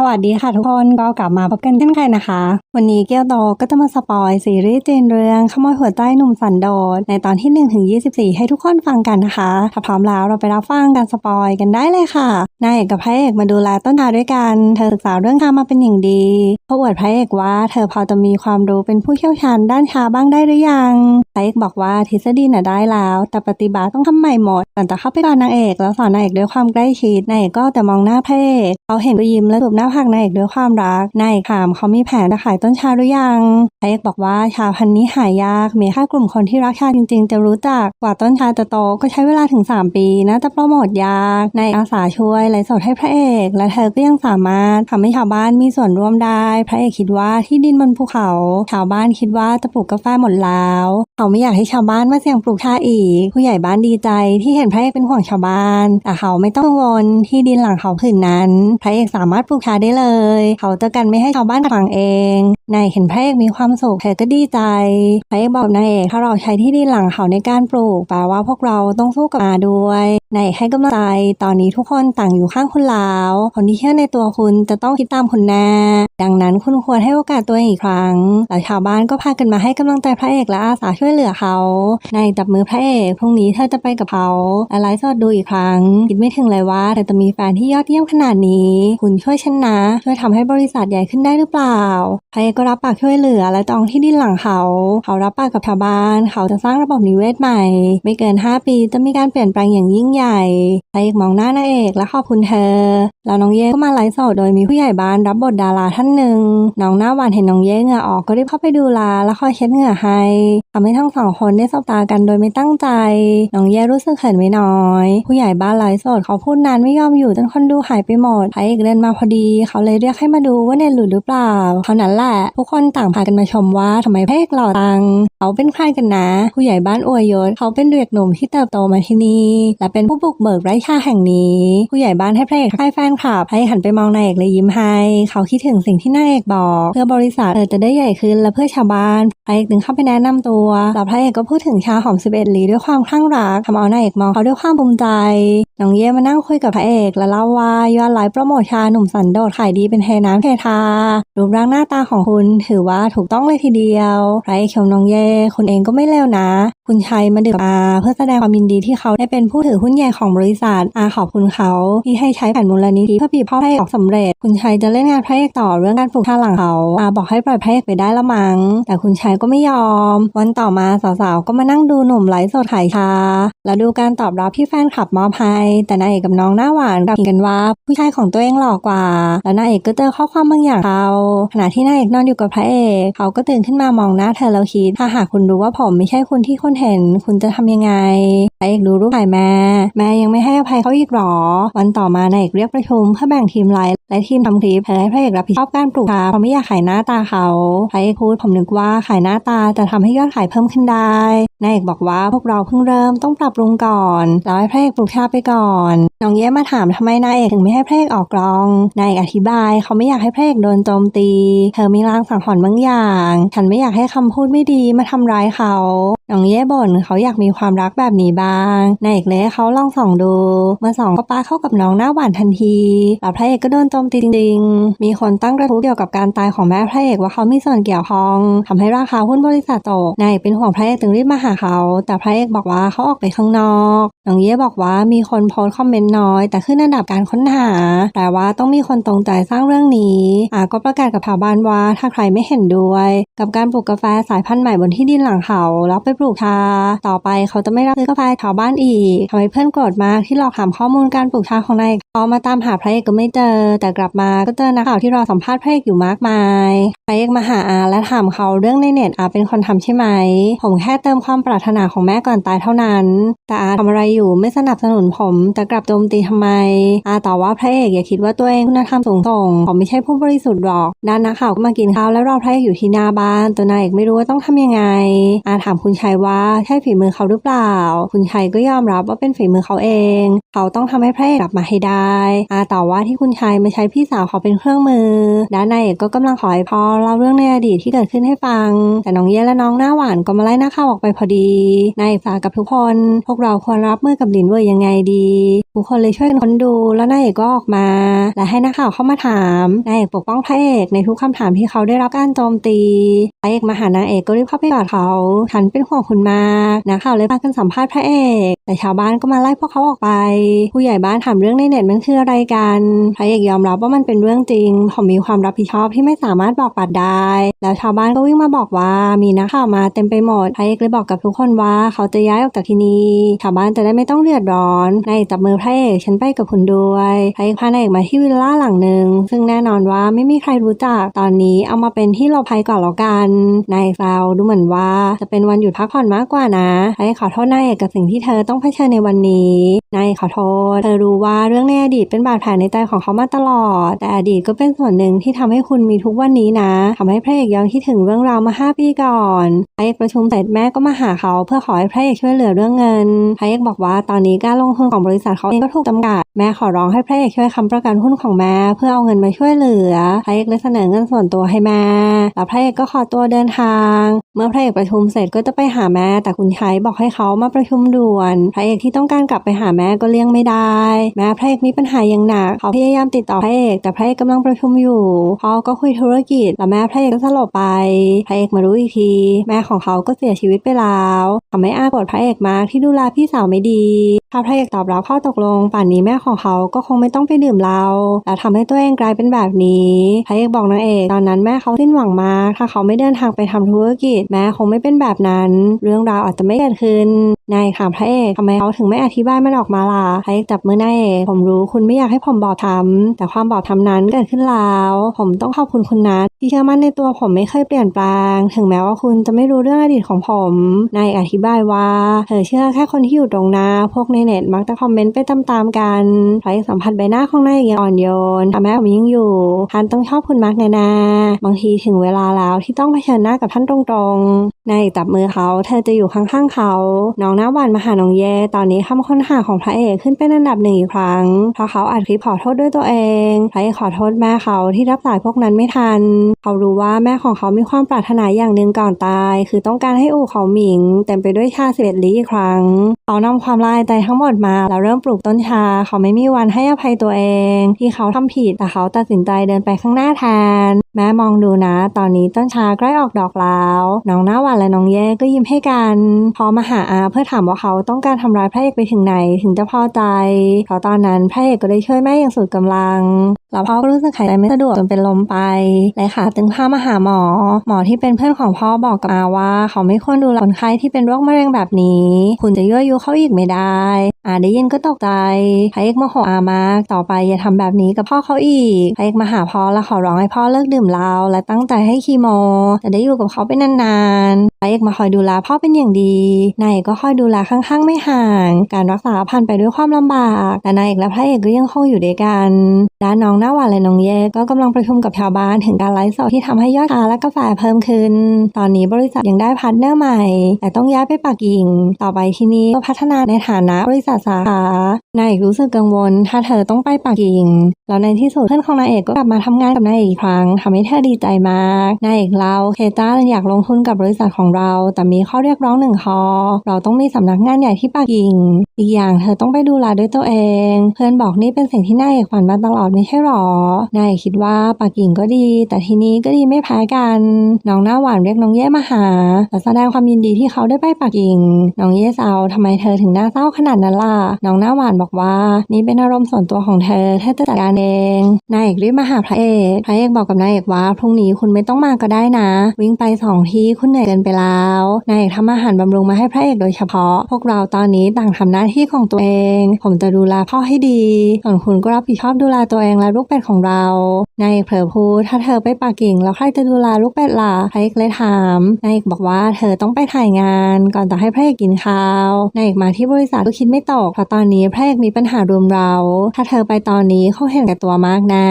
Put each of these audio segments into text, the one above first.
สวัสดีค่ะทุกคนก็กลับมาพบกันเช่นเคยนะคะ วันนี้เกียวโตก็จะมาสปอยซีรีส์จีนเรื่องขโมยหัวใจหนุ่มสันโดษในตอนที่ 1 ถึง 24 ให้ทุกคนฟังกันนะคะ ถ้าพร้อมแล้วเราไปรับฟังการสปอยกันได้เลยค่ะนายเอกกับพระเอกมาดูแลต้นทาด้วยกัน เธอศึกษาเรื่องชามาเป็นอย่างดีเขาอวดพระเอกว่าเธอพอจะมีความรู้เป็นผู้เชี่ยวชาญด้านชาบ้างได้หรือยังพระเอกบอกว่าทฤษฎีน่ะได้แล้ว แต่ปฏิบัติต้องทำใหม่หมดก่อนจะเข้าไปกอดนางเอกแล้วสอนนางเอกด้วยความใกล้ชิดนายเอกก็แต่มองหน้าพระเอกเขาเห็นก็ยิ้มและจูบหน้าผากนายเอกด้วยความรักนายเอกถามเขามีแผนจะขายต้นชาหรือยังพระเอกบอกว่าชาพันธุ์นี้หายาก มีแค่กลุ่มคนที่รักชาจริงๆ จะรู้จักกว่าต้นชาจะโตก็ใช้เวลาถึง 3 ปีน่าจะโปรโมทยากนายอาสาช่วยไลฟ์สดให้พระเอก และเธอก็ยังสามารถทำให้ชาวบ้านมีส่วนร่วมได้ พระเอกคิดว่าที่ดินบนภูเขา ชาวบ้านคิดว่าจะปลูกกาแฟหมดแล้วเขาไม่อยากให้ชาวบ้านมาเสี่ยงปลูกชาอีก ผู้ใหญ่บ้านดีใจที่เห็นพระเอกเป็นห่วงชาวบ้านแต่เขาไม่ต้องกังวลที่ดินหลังเขาผืนนั้น พระเอกสามารถปลูกชาได้เลย เขาจะกันไม่ให้ชาวบ้านขังเองนายเห็นพระเอกมีความสุขเธอก็ดีใจพระเอกบอกนายเอกถ้าเราใช้ที่ดินหลังเขาในการปลูกแปลว่าพวกเราต้องสู้กับมาด้วยนายให้กำลังใจตอนนี้ทุกคนต่างอยู่ข้างคุณแล้วคนที่เชื่อในตัวคุณจะต้องคิดตามคุณแน่ดังนั้นคุณควรให้โอกาสตัวเองอีกครั้งแล้วชาวบ้านก็พากันมาให้กำลังใจพระเอกและอาสาช่วยเหลือเขานายจับมือพระเอกพรุ่งนี้เธอจะไปกับเขาและไลฟ์สดดูอีกครั้งคิดไม่ถึงเลยว่าเธอจะมีแฟนที่ยอดเยี่ยมขนาดนี้ คุณช่วยฉันนะช่วยทำให้บริษัทใหญ่ขึ้นได้หรือเปล่าพระเอกก็รับปากช่วยเหลือและจองที่ดินหลังเขา เขารับปากกับชาวบ้าน เขาจะสร้างระบบนิเวศใหม่ ไม่เกิน 5 ปีจะมีการเปลี่ยนแปลงอย่างยิ่งใหญ่พระเอกมองหน้านางเอกและขอบคุณเธอ แล้วน้องเย่ก็มาไลฟ์สดโดยมีผู้ใหญ่บ้านรับบทดาราท่านหนึ่งน้องหน้าหวานเห็นน้องเย่เหงื่อออกก็รีบเข้าไปดูแลและคอยเช็ดเหงื่อให้ทำให้ทั้งสองคนได้สบตากันโดยไม่ตั้งใจ น้องเย่รู้สึกเขินไม่น้อย ผู้ใหญ่บ้านไลฟ์สดเขาพูดนานไม่ยอมอยู่จนคนดูหายไปหมดพระเอกเดินมาพอดีเขาเลยเรียกให้มาดูว่าเน็ตหลุดหรือเปล่าเท่านั้นแหละทุกคนต่างพากันมาชมว่าทำไมพระเอกหล่อจังเขาเป็นใครกันนะ ผู้ใหญ่บ้านอวยยศเขาเป็นเด็กหนุ่มที่เติบโตมาที่นี่ และเป็นผู้บุกเบิกไร่ชาแห่งนี้ ผู้ใหญ่บ้านให้พระเอกให้แฟนคลับให้หันไปมองนายเอกเลยยิ้มให้ เขาคิดถึงสิ่งที่นายเอกบอก เพื่อบริษัทเธอจะได้ใหญ่ขึ้นและเพื่อชาวบ้านพระเอกถึงเข้าไปแนะนำตัวแล้วพระเอกก็พูดถึงชาหอม11ลีด้วยความคลั่งรักทำเอานายเอกมองเขาด้วยความภูมิใจน้องเย่มานั่งคุยกับพระเอกและเล่าว่ายอดไลฟ์โปรโมทชาหนุ่มสันโดษขายดีเป็นเทน้ำเททา รูปร่างหน้าตาของคุณถือว่าถูกต้องเลยทีเดียวพรเอกชมน้องเย่คุณเองก็ไม่เลวนะ คุณชัยมาดื่มอาเพื่อแสดงความยินดีที่เขาได้เป็นผู้ถือหุ้นใหญ่ของบริษัทอาขอบคุณเขาที่ให้ใช้แผนมูลนิธิเพื่อปีพ่อพระเอกออกสำเร็จ คุณชัยจะเล่นงานพระเอกต่อเรื่องการปลูกชาหลังเขาอาบอกให้ปล่อยพระเอกไปได้ละมัง้งแต่คุณชัยก็ไม่ยอม วันต่อมาสาวๆก็มานั่งดูหนุ่มไลฟ์สดขายชาแล้วดูการตอบรับที่แฟนคลับมอบให้แต่นายเอกกับน้องหน้าหวานกับกันว่าผู้ชายของตัวเองหล่อกว่าแล้วนายเอกก็เจอข้อความบางอย่างเขาขณะที่นายเอกนอนอยู่กับพระเอกเขาก็ตื่นขึ้นมามองหน้าเธอแล้วคิดถ้าหากคุณรู้ว่าผมไม่ใช่คุณที่คุณเห็น คุณจะทำยังไงพระเอกดูรูปถ่ายแม่แม่ยังไม่ให้อภัยเขาอีกหรอ วันต่อมานายเอกเรียกประชุมเพื่อแบ่งทีมไลฟ์และทีมทำคลิปเพื่อให้พระเอกรับผิดชอบการปลูกชาเพราะไม่อยากขายหน้าตาเขาพระเอกพูดผมนึกว่าขายหน้าตาจะทำให้ยอดขายเพิ่มขึ้นได้นายเอกบอกว่าพวกเราเพิ่งเริ่มต้องปรับปรุงก่อนแล้วให้พระเอกปลูกชาไปก่อนน้องเย้มาถามทำไมนายเอกถึงไม่ให้พระเอกออกกลอง นายเอกอธิบายเขาไม่อยากให้พระเอกโดนโจมตี เธอมีลางสังหรณ์บางอย่าง ฉันไม่อยากให้คำพูดไม่ดีมาทำร้ายเขา น้องเย่บ่นเขาอยากมีความรักแบบนี้บ้าง นายเอกเลยเขาลองส่องดู เมื่อส่องก็ป้าเข้ากับน้องหน้าหวานทันทีแล้วพระเอกก็โดนโจมตีจริงๆ มีคนตั้งกระทู้เกี่ยวกับการตายของแม่พระเอกว่าเขามีส่วนเกี่ยวข้องทำให้ราคาหุ้นบริษัทตก นายเอกเป็นห่วงพระเอกจึงรีบมาหาเขา แต่พระเอกบอกว่าเขาออกไปข้างนอก น้องเย่บอกว่ามีคนโพสต์คอมเมนต์น้อย แต่ขึ้นอันดับการค้นหาแต่ว่าต้องมีคนตรงใจสร้างเรื่องนี้อาก็ประกาศกับชาวบ้านว่าถ้าใครไม่เห็นด้วย กับการปลูกกาแฟสายพันธุ์ใหม่บนที่ดินหลังเขาแล้วไปปลูกชาต่อไปเขาจะไม่รับซื้อกาแฟชาวบ้านอีกทำให้เพื่อนโกรธมากที่หลอกถามข้อมูลการปลูกชาของนายพอมาตามหาพระเอกก็ไม่เจอ แต่กลับมาก็เจอนักข่าวที่รอสัมภาษณ์พระเอกอยู่มากมายพระเอกมาหาอาและถามเขาเรื่องในเน็ตอาเป็นคนทำใช่ไหม ผมแค่เติมความปรารถนาของแม่ก่อนตายเท่านั้น แต่อาทำอะไรอยู่ไม่สนับสนุนผม แต่กลับโจมตีทำไมอาตอบว่าพระเอกอย่าคิดว่าตัวเองคุณธรรมสูงส่งผมไม่ใช่ผู้บริสุทธิ์หรอกด้านนักข่าวก็มากินข้าวแล้วรอพระเอกอยู่ที่หน้าบ้าน ตัวนายเอกไม่รู้ว่าต้องทำยังไง อาถามคุณชัยว่าใช่ฝีมือเขาหรือเปล่า คุณชัยก็ยอมรับว่าเป็นฝีมือเขาเอง เขาต้องทำให้พระเอกกลับมาให้ได้ อาตอบว่าที่คุณชัยไม่ใช้พี่สาวเขาเป็นเครื่องมือ ด้านนายเอกก็กำลังขอให้พ่อเล่าเรื่องในอดีตที่เกิดขึ้นให้ฟัง แต่น้องเย่และน้องหน้าหวานก็มาไล่หน้าข่าวออกไปพอดี นายเอกฝากกับทุกคน พวกเราควรรับมือกับหลินเว่ยยังไงดีทุกคนเลยช่วยกันค้นดูแล้วนายเอกก็ออกมา และให้นักข่าวเข้ามาถามนายเอกปกป้องพระเอกในทุกคำถามที่เขาได้รับการโจมตีพระเอกมาหานางเอกก็รีบเข้าไปกอดเขาฉันเป็นห่วงคุณมากนักข่าวเลยพากันสัมภาษณ์พระเอก แต่ชาวบ้านก็มาไล่พวกเขาออกไป ผู้ใหญ่บ้านถามเรื่องในเน็ตมันคืออะไรกันพระเอกยอมรับว่ามันเป็นเรื่องจริง ผมมีความรับผิดชอบที่ไม่สามารถบอกปัดได้ แล้วชาวบ้านก็วิ่งมาบอกว่ามีนักข่าวมาเต็มไปหมดพระเอกเลยบอกกับทุกคนว่าเขาจะย้ายออกจากที่นี่ชาวบ้านจะได้ไม่ต้องเดือดร้อนนายเอกจับมือพระเอกฉันไปกับคุณด้วยพระเอกพานายเอกมาที่วิลล่าหลังหนึ่งซึ่งแน่นอนว่าไม่มีใครรู้จักตอนนี้เอามาเป็นที่หลบภัยก่อนแล้วกันนายแซวดูเหมือนว่าจะเป็นวันหยุดพักผ่อนมากกว่านะพระเอกขอโทษนายเอกกับสิ่งที่เธอต้องเผชิญในวันนี้นายขอโทษ เธอรู้ว่าเรื่องในอดีตเป็นบาดแผลในใจของเขามาตลอด แต่อดีตก็เป็นส่วนหนึ่งที่ทำให้คุณมีทุกวันนี้นะทำให้พระเอกย้อนคิดถึงเรื่องราวมาห้าปีก่อนพระเอกประชุมเสร็จแม่ก็มาหาเขาเพื่อขอให้พระเอกช่วยเหลือเรื่องเงินพระเอกบอกว่าตอนนี้การลงทุนของบริษัทเขาเองก็ถูกจำกัด แม่ขอร้องให้พระเอกช่วยค้ำประกันหุ้นของแม่เพื่อเอาเงินมาช่วยเหลือ พระเอกเลยเสนอเงินส่วนตัวให้แม่ แล้วพระเอกก็ขอตัวเดินทาง เมื่อพระเอกประชุมเสร็จก็จะไปหาแม่ แต่คุณชัยบอกให้เขามาประชุมด่วน พระเอกที่ต้องการกลับไปหาแม่ก็เลี่ยงไม่ได้ แม้พระเอกมีปัญหาอย่างหนัก เขาพยายามติดต่อพระเอกแต่พระเอกกำลังประชุมอยู่พ่อก็คุยธุรกิจ แล้วแม่พระเอกก็สลบไป พระเอกมารู้อีกที แม่ของเขาก็เสียชีวิตไปแล้วทำให้อาโกรธพระเอกมากที่ดูแลพี่สาวไม่ดีถ้าพระเอกตอบรับข้อตกลงป่านนี้แม่ของเขาก็คงไม่ต้องไปดื่มเหล้าแล้วทำให้ตัวเองกลายเป็นแบบนี้พระเอกบอกนางเอกตอนนั้นแม่เขาสิ้นหวังมาก ถ้าเขาไม่เดินทางไปทำธุรกิจ แม่คงไม่เป็นแบบนั้น เรื่องราวอาจจะไม่เกิดขึ้นนายถามพระเอกทำไมเขาถึงไม่อธิบายมันออกมาล่ะพระเอกจับมือนายเอกผมรู้คุณไม่อยากให้ผมบอกทำแต่ความบอกทำนั้นเกิดขึ้นแล้ว ผมต้องขอบคุณคุณนัทที่เชื่อมั่นในตัวผมไม่เคยเปลี่ยนแปลง ถึงแม้ว่าคุณจะไม่รู้เรื่องอดีตของผมนายอกอธิบายว่าเธอเชื่อแค่คนที่อยู่ตรงหน้าพวกในเน็ตมักจะคอมเมนต์ไปตตามกันพระเอกสัมผัสใบหน้าของนายเอกอย่างอ่อนโยนทำให้ผมยังอยู่ท่านต้องชอบคุณมากแน่ๆบางทีถึงเวลาแล้วที่ต้องเผชิญหน้ากับท่านตรงๆนายจับมือเขาเธอจะอยู่ข้างๆเขา น้องหน้าหวานมาหาน้องเย่ตอนนี้คำค้นหาของพระเอกขึ้นเป็นอันดับหนึ่งอีกครั้งเพราะเขาอัดคลิปขอโทษด้วยตัวเองพระเอกขอโทษแม่เขาที่รับสายพวกนั้นไม่ทัน เขารู้ว่าแม่ของเขามีความปรารถนาอย่างหนึ่งก่อนตาย คือต้องการให้อู่เขาหมิง เต็มไปด้วยชาสิบเอ็ดลี้อีกครั้ง เขานำความลายใจทั้งหมดมาแล้วเริ่มปลูกต้นนชา เขาไม่มีวันให้อภัยตัวเอง ที่เขาทำผิดแต่เขาตัดสินใจเดินไปข้างหน้าแทน แม่มองดูนะ ตอนนี้ต้นชาใกล้ออกดอกแล้วน้องหน้าหวานและน้องเย่ก็ยิ้มให้กัน พอมาหาอาเพื่อถามว่าเขาต้องการทำร้ายพระเอกไปถึงไหนถึงจะพอใจเพราะตอนนั้นพระเอกก็ได้ช่วยแม่อย่างสุดกำลังแล้วพ่อก็รู้สึกหายใจไม่สะดวกจนเป็นลมไปเลยค่ะตึงพามาหาหมอ หมอที่เป็นเพื่อนของพ่อบอกกับอาว่า เขาไม่ควรดูแลคนไข้ที่เป็นโรคมะเร็งแบบนี้ คุณจะยั่วยุเขาอีกไม่ได้อาได้ยินก็ตกใจพระเอกโมโหอามากต่อไปอย่าทำแบบนี้กับพ่อเขาอีกพระเอกมาหาพ่อแล้วขอร้องให้พ่อเลิกดื่มเราและตั้งใจให้คีโมจะได้อยู่กับเขาไปนานเอกมาคอยดูแลพ่อเป็นอย่างดี นายเอกก็คอยดูแลข้างๆไม่ห่าง การรักษาผ่านไปด้วยความลำบาก แต่นายเอกและพระเอกก็ยังคงอยู่ด้วยกันด้านน้องหน้าหวานและน้องเย่ก็กำลังประชุมกับชาวบ้านถึงการไลฟ์สดที่ทำให้ยอดขาและกาแฟเพิ่มขึ้น ตอนนี้บริษัทยังได้พาร์ทเนอร์ใหม่ แต่ต้องย้ายไปปักกิ่ง ต่อไปที่นี่ก็พัฒนาในฐานะบริษัทสาขานายเอกรู้สึกกังวล ถ้าเธอต้องไปปักกิ่ง แล้วในที่สุดเพื่อนของนายเอกก็กลับมาทำงานกับนายเอกอีกครั้งทำให้เธอดีใจมาก นายเอกเราเคต้าอยากลงทุนกับบริษัทของเรา แต่มีข้อเรียกร้องหนึ่งข้อเราต้องมีสำนักงานใหญ่ที่ปักกิ่ง อีกอย่างเธอต้องไปดูแลด้วยตัวเอง เพื่อนบอกนี่เป็นสิ่งที่นายเอกฝันมาตลอดไม่ใช่หรอนายเอกคิดว่าปักกิ่งก็ดี แต่ทีนี้ก็ดีไม่แพ้กัน น้องหน้าหวานเรียกน้องเย่มาหาและแสดงความยินดีที่เขาได้ไปปักกิ่ง น้องเย่เศร้าทำไมเธอถึงน่าเศร้าขนาดนั้นล่ะ น้องหน้าหวานบอกว่านี่เป็นอารมณ์ส่วนตัวของเธอเธอจะจัดการเองนายเอกรีบมาหาพระเอก พระเอกบอกกับนายเอกว่าพรุ่งนี้คุณไม่ต้องมาก็ได้นะ วิ่งไปสองที่คุณเหนื่อยเกินไปแล้วนายเอกทำอาหารบำรุงมาให้พระเอกโดยเฉพาะ พวกเราตอนนี้ต่างทำหน้าที่ของตัวเอง ผมจะดูแลพ่อให้ดีส่วนคุณก็รับผิดชอบดูแลตัวเองและลูกเป็ดของเรานายเอกเผลอพูดถ้าเธอไปปักกิ่งแล้วใครจะดูแลลูกเป็ดล่ะพระเอกเลยถามนายเอกบอกว่าเธอต้องไปถ่ายงาน ก่อนจะให้พระเอกกินข้าวนายเอกมาที่บริษัทก็คิดไม่ตกเพราะตอนนี้พระเอกมีปัญหารุมเรา ถ้าเธอไปตอนนี้เขาเห็นแก่ตัวมากนะ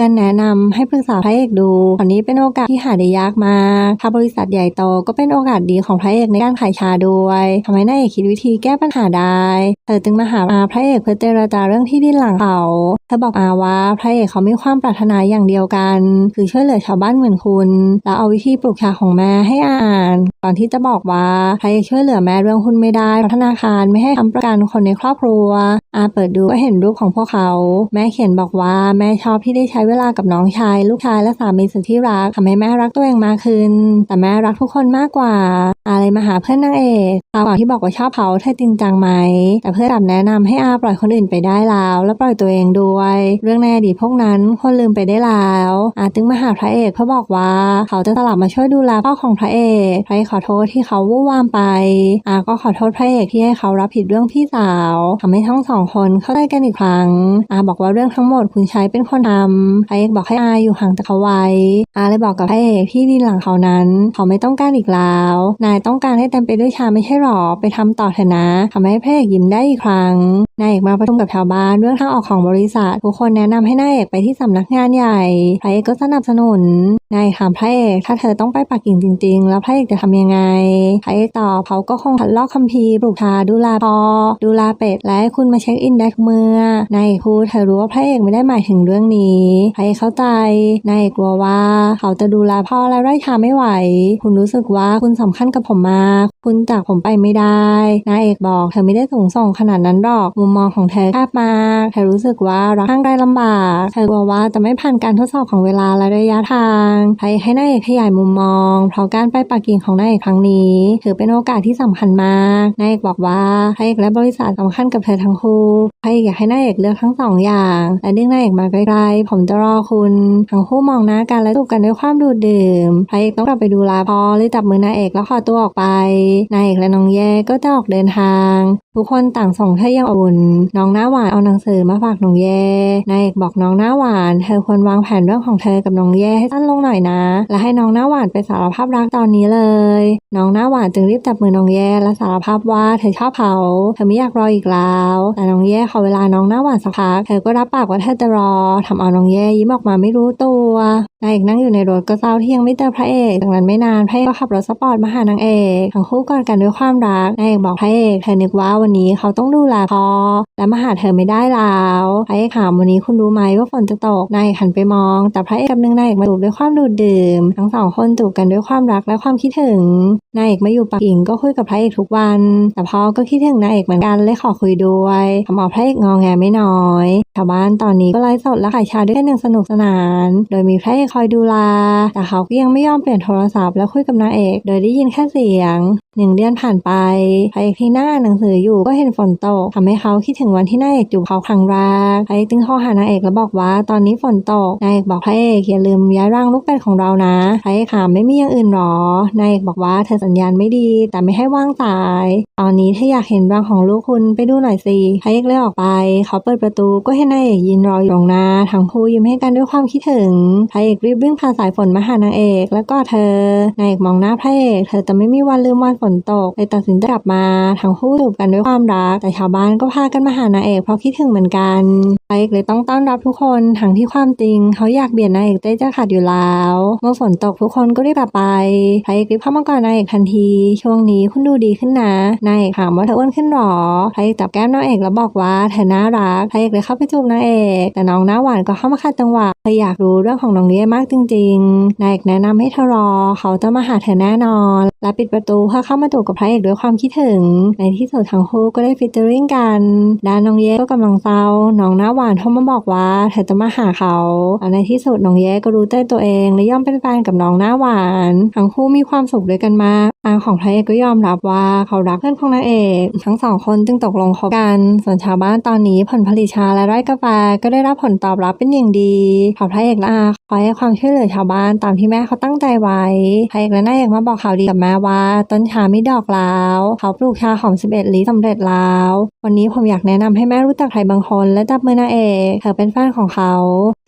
เพื่อนแนะนำให้ปรึกษาพระเอกดูตอนนี้เป็นโอกาสที่หาได้ยากมากถ้าบริษัทใหญ่โตก็เป็นโอกาสดีของพระเอกในการขายชาด้วยทำให้นายเอกคิดวิธีแก้ปัญหาได้เธอจึงมาหาอาพระเอกเพื่อเจรจาเรื่องที่ดินหลังเขาเธอบอกอาว่าพระเอกเขามีความปรารถนาอย่างเดียวกัน คือช่วยเหลือชาวบ้านเหมือนคุณ แล้วเอาวิธีปลูกชาของแม่ให้อา่าน ก่อนที่จะบอกว่าพระเอกช่วยเหลือแม่เรื่องหุ้นไม่ได้เพราะธนาคารไม่ให้ทำประกันคนในครอบครัวอาเปิดดูก็เห็นรูปของพวกเขา แม่เขียนบอกว่าแม่ชอบที่ได้ใช้เวลากับน้องชาย ลูกชายและสามีสุดที่รักทำให้แม่รักตัวเองมากขึ้น แต่แม่รักทุกคนมากกว่า อาเลยมาหาเพื่อนนางเอกคราวก่อนที่บอกว่าชอบเขาเธอจริงจังไหม แต่เพื่อนกลับแนะนำให้อาปล่อยคนอื่นไปได้แล้ว และปล่อยตัวเองด้วย เรื่องในอดีตพวกนั้นคนลืมไปได้แล้ว อาจึงมาหาพระเอกเพื่อบอกว่าเขาจะสลับมาช่วยดูแลพ่อของพระเอกพระเอกขอโทษที่เขาวู่วามไปอาก็ขอโทษพระเอกที่ให้เขารับผิดเรื่องพี่สาวทำให้ทั้งสองคนเข้าใจกันอีกครั้งอาบอกว่าเรื่องทั้งหมดคุณใช้เป็นคนทำพระเอกบอกให้อาอยู่ห่างจากเขาไว้ อาเลยบอกกับพระเอกที่ดินหลังเขานั้น เขาไม่ต้องการอีกแล้ว นายต้องการให้เต็มไปด้วยชาไม่ใช่หรอ ไปทำต่อเถอะนะทำให้พระเอกยิ้มได้อีกครั้ง นายเอกมาประชุมกับชาวบ้านเรื่องทางออกของบริษัท ทุกคนแนะนำให้นายเอกไปที่สำนักงานใหญ่ พระเอกก็สนับสนุน นายถามพระเอกถ้าเธอต้องไปปักกิ่งจริง ๆ แล้วพระเอกจะทำยังไง พระเอกตอบเขาก็คงขัดลอกคัมภีร์ปลูกชาดูแลพอ ดูแลเป็ดและให้คุณมาเช็คอินได้ทุกเมื่อนายเอกพูดเธอรู้ว่าพระเอกไม่ได้หมายถึงเรื่องนี้พระเข้าใจนายเอกกลัวว่า เขาจะดูแลพ่อและไร่ชาไม่ไหว คุณรู้สึกว่าคุณสำคัญกับผมมาก คุณจากผมไปไม่ได้นายเอกบอกเธอไม่ได้สูงส่งขนาดนั้นหรอก มุมมองของเธอแคบมากเธอรู้สึกว่ารักข้างใกล้ลำบากเธอกลัวว่าจะไม่ผ่านการทดสอบของเวลาและระยะทางพยให้นายเอกขยายมุมมอง เพราะการไปปักกิ่งของนายเอกครั้งนี้ถือเป็นโอกาสที่สำคัญมากนายเอกบอกว่าพระเอกและบริษัทสำคัญกับเธอทั้งคู่พระเอกอยากให้นายเอกเลือกทั้งสองอย่าง และดึงนายเอกมาใกล้ๆผมจะรอคุณทั้งคู่มองหน้ากันและจูบกันด้วยความดูดดื่มพระเอกต้องกลับไปดูลาพอเลยจับมือนายเอกแล้วขอตัวออกไปนายเอกและน้องแย่ก็จะออกเดินทางทุกคนต่างส่งเธอยังอบอุ่นน้องหน้าหวานเอาหนังสือมาฝากน้องแย่นายเอกบอกน้องหน้าหวานเธอควรวางแผนเรื่องของเธอกับน้องแย่ให้สั้นลงหน่อยนะ และให้น้องหน้าหวานไปสารภาพรักตอนนี้เลย น้องหน้าหวานจึงรีบจับมือน้องแย่และสารภาพว่าเธอชอบเขาเธอไม่อยากรออีกแล้วแต่น้องแย่ขอเวลาน้องหน้าหวานสักพักเธอก็รับปากว่าเธอจะรอทำเอาน้องแย่ยิ้มออกมาไม่รู้ตัวนายเอกนั่งอยู่ในรถก็เศร้าที่ยังไม่เจอพระเอกจากนั้นไม่นานพระเอกก็ขับรถสปอร์ตมาหานางเอกทั้งคู่กอดกันด้วยความรักนายเอกบอกพระเอกเธอนึกว่าวันนี้เขาต้องดูแลพอ และมาหาเธอไม่ได้แล้วพระเอกถามวันนี้คุณรู้ไหมว่าฝนจะตกนายหันไปมอง แต่พระเอกกับนึงนายเอกมาจูบด้วยความดูดดื่ม ทั้งสองคนจูบกันด้วยความรักและความคิดถึงนายเอกมาอยู่ปักกิ่งก็คุยกับพระเอกทุกวัน แต่พ่อก็คิดถึงนายเอกเหมือนกันเลยขอคุยด้วยทำเอาพระเอกงองแงไม่น้อยชาวบ้านตอนนี้ก็ไลฟ์สดและขายชาด้วยกันอย่างสนุกสนาน โดยมีพระเอกคอยดูแลแต่เขาก็ยังไม่ยอมเปลี่ยนโทรศัพท์แล้วคุยกับนางเอก โดยได้ยินแค่เสียงหนึ่งเดือนผ่านไปพระเอกที่หน้าหนังสืออยู่ก็เห็นฝนตกทำให้เขาคิดถึงวันที่นางเอกจูบเขาครั้งแรกพระเอกจึงโทรหานางเอกแล้วบอกว่าตอนนี้ฝนตกนางเอกบอกพระเอกอย่าลืมย้ายร่างลูกเป็ดของเรานะพระเอกถามไม่มีอย่างอื่นหรอนางเอกบอกว่าเธอสัญญาณไม่ดี แต่ไม่ให้ว่างสาย ตอนนี้ถ้าอยากเห็นร่างของลูกคุณไปดูหน่อยสิพระเอกเลยออกไป เขาเปิดประตูก็เห็นนางเอกยืนรออยู่ตรงหน้าทั้งคู่ยิ้มให้กันด้วยความคิดถึงพระเอกรีบวิ่งผ่านสายฝนมาหานางเอก แล้วก็เธอนางเอกมองหน้าพระเอกเธอจะไม่มีวันลืมวันฝนตกเลยตัดสินใจกลับมาทั้งคู่จูบกันด้วยความรัก แต่ชาวบ้านก็พากันมาหานางเอกเพราะคิดถึงเหมือนกัน พระเอกเลยต้องต้อนรับทุกคนทั้งที่ความจริง เขาอยากเบียดนางเอกใจจะขาดอยู่แล้ว เมื่อฝนตกทุกคนก็รีบกลับไปพระเอกรีบเข้ามาก่อดนางเอกทันที ช่วงนี้คุณดูดีขึ้นนะนางเอกถามว่าเธออ้วนขึ้นหรอพระเอกจับแก้มนางเอกแล้วบอกว่าเธอน่ารักพระเอกเลยเข้าไปจูบนางเอก แต่น้องหน้าหวานก็เข้ามาขัดจังหวะเธออยากรู้เรื่องของน้องเลี้ยมากจริงๆนายเอกแนะนำให้เธอรอ เขาจะมาหาเธอแน่นอน และปิดประตูเพื่อเข้ามาจูบกับพระเอกด้วยความคิดถึง ในที่สุดทั้งคู่ก็ได้ฟิชเจอริงกันด้านน้องเย่ก็กำลังเศร้าน้องหน้าหวานโทรมาบอกว่าเธอจะมาหาเขา ในที่สุดน้องเย่ก็รู้ใจตัวเองและยอมเป็นแฟนกับน้องหน้าหวาน ทั้งคู่มีความสุขด้วยกันมากอาของพระเอกก็ยอมรับว่าเขารักเพื่อนของนางเอก ทั้งสองคนจึงตกลงคบกัน ส่วนชาวบ้านตอนนี้ผลผลิตชาและไร่กาแฟก็ได้รับผลตอบรับเป็นอย่างดีขอพระเอกและอาคอยให้ความช่วยเหลือชาวบ้านตามที่แม่เขาตั้งใจไว้พระเอกและนายเอกมาบอกข่าวดีกับแม่ว่าต้นชาไม่ดอกแล้ว เขาปลูกชาหอม 11ลี้สำเร็จแล้ว วันนี้ผมอยากแนะนำให้แม่รู้จักใครบางคนและจับมือนางเอกเธอเป็นแฟนของเขา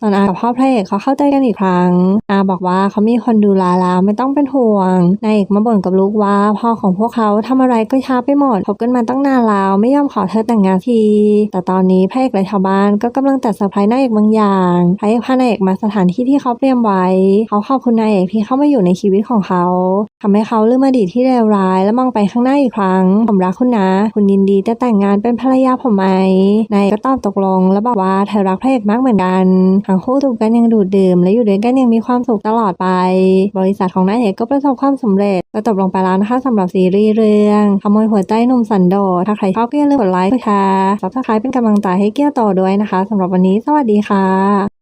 ตอนอากับพ่อพระเอกเขาเข้าใจกันอีกครั้ง อาบอกว่าเขามีคนดูแลแล้วไม่ต้องเป็นห่วงนายเอกมาบ่นกับลูกว่าพ่อของพวกเขาทำอะไรก็ช้าไปหมดคบกันมาตั้งนานแล้วไม่ยอมขอเธอแต่งงานที แต่ตอนนี้พระเอกและชาวบ้านก็กำลังจัดเซอร์ไพรส์นายเอกบางอย่างพระเอกพานายเอกมาสถานที่ที่เขาเตรียมไว้ เขาขอบคุณนายเอกที่เข้ามาอยู่ในชีวิตของเขาทำให้เขาลืมอดีตที่เลวร้าย และมองไปข้างหน้าอีกครั้งผมรักคุณนะ คุณยินดีจะแต่งงานเป็นภรรยาผมไหมนายกก็ตอบตกลงแล้วบอกว่าเธอรักพระเอกมากเหมือนกัน ทั้งคู่ถูกกันยังดูดดื่ม และอยู่ด้วยกันยังมีความสุขตลอดไป บริษัทของนายเอกก็ประสบความสำเร็จก็จบลงไปแล้วนะคะสำหรับซีรีส์เรื่องขโมยหัวใจหนุ่มสันโดถ้าใครชอบก็อย่าลืมกดไลค์กดแชร์ซับสไครป์เป็นกำลังใจให้เกี้ยวต่อด้วยนะคะสำหรับวันนี้สวัสดีค่ะ